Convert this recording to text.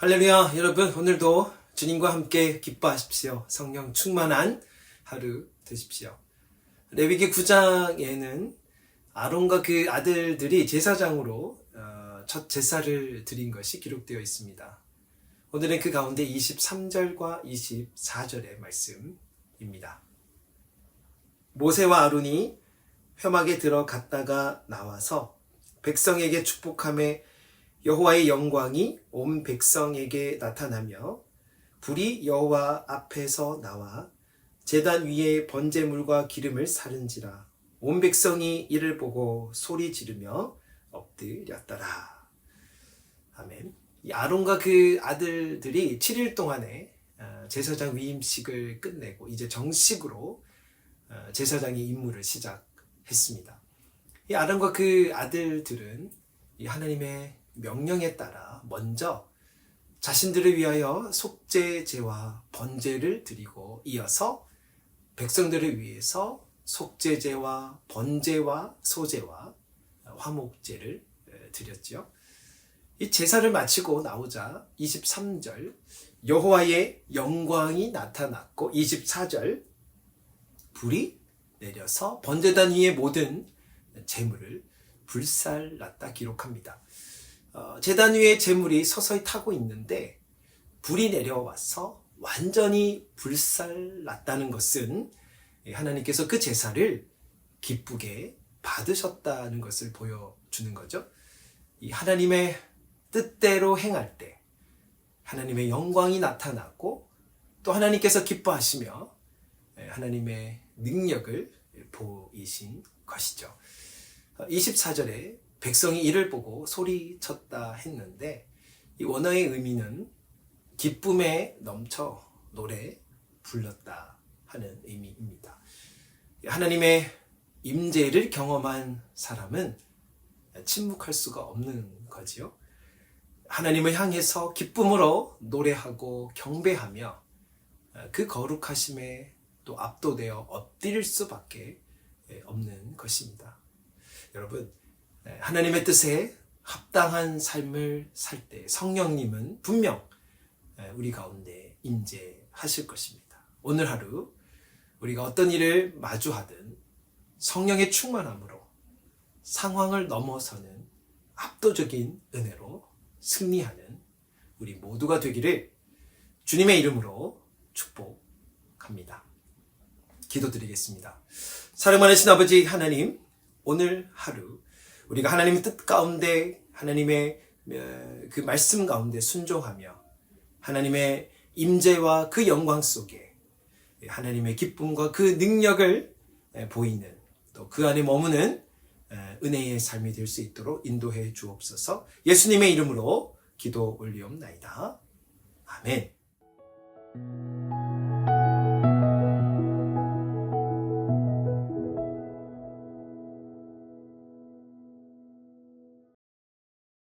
할렐루야, 여러분. 오늘도 주님과 함께 기뻐하십시오. 성령 충만한 하루 되십시오. 레위기 9장에는 아론과 그 아들들이 제사장으로 어, 첫 제사를 드린 것이 기록되어 있습니다. 오늘은 그 가운데 23절과 24절의 말씀입니다. 모세와 아론이 회막에 들어갔다가 나와서 백성에게 축복함에 여호와의 영광이 온 백성에게 나타나며 불이 여호와 앞에서 나와 제단 위에 번제물과 기름을 사른지라 온 백성이 이를 보고 소리 지르며 엎드렸더라. 아멘. 이 아론과 그 아들들이 7일 동안에 어, 제사장 위임식을 끝내고 이제 정식으로 어, 제사장의 임무를 시작했습니다. 이 아론과 그 아들들은 이 하나님의 명령에 따라 먼저 자신들을 위하여 속죄제와 번제를 드리고 이어서 백성들을 위해서 속죄제와 번제와 소제와 화목제를 드렸지요. 이 제사를 마치고 나오자 23절 여호와의 영광이 나타났고 24절 불이 내려서 번제단 위의 모든 재물을 불살랐다 기록합니다. 어, 재단 위에 재물이 서서히 타고 있는데 불이 내려와서 완전히 불살났다는 것은 하나님께서 그 제사를 기쁘게 받으셨다는 것을 보여주는 거죠. 이 하나님의 뜻대로 행할 때 하나님의 영광이 나타나고 또 하나님께서 기뻐하시며 하나님의 능력을 보이신 것이죠. 24절에 백성이 이를 보고 소리쳤다 했는데 이 원어의 의미는 기쁨에 넘쳐 노래 불렀다 하는 의미입니다. 하나님의 임재를 경험한 사람은 침묵할 수가 없는 거지요. 하나님을 향해서 기쁨으로 노래하고 경배하며 그 거룩하심에 또 압도되어 엎드릴 수밖에 없는 것입니다. 여러분, 하나님의 뜻에 합당한 삶을 살 때 성령님은 분명 우리 가운데 임재하실 것입니다. 오늘 하루 우리가 어떤 일을 마주하든 성령의 충만함으로 상황을 넘어서는 압도적인 은혜로 승리하는 우리 모두가 되기를 주님의 이름으로 축복합니다. 기도드리겠습니다. 사랑 많으신 아버지 하나님, 오늘 하루 우리가 하나님의 뜻 가운데 하나님의 그 말씀 가운데 순종하며 하나님의 임재와 그 영광 속에 하나님의 기쁨과 그 능력을 보이는 또 그 안에 머무는 은혜의 삶이 될 수 있도록 인도해 주옵소서. 예수님의 이름으로 기도 올리옵나이다. 아멘.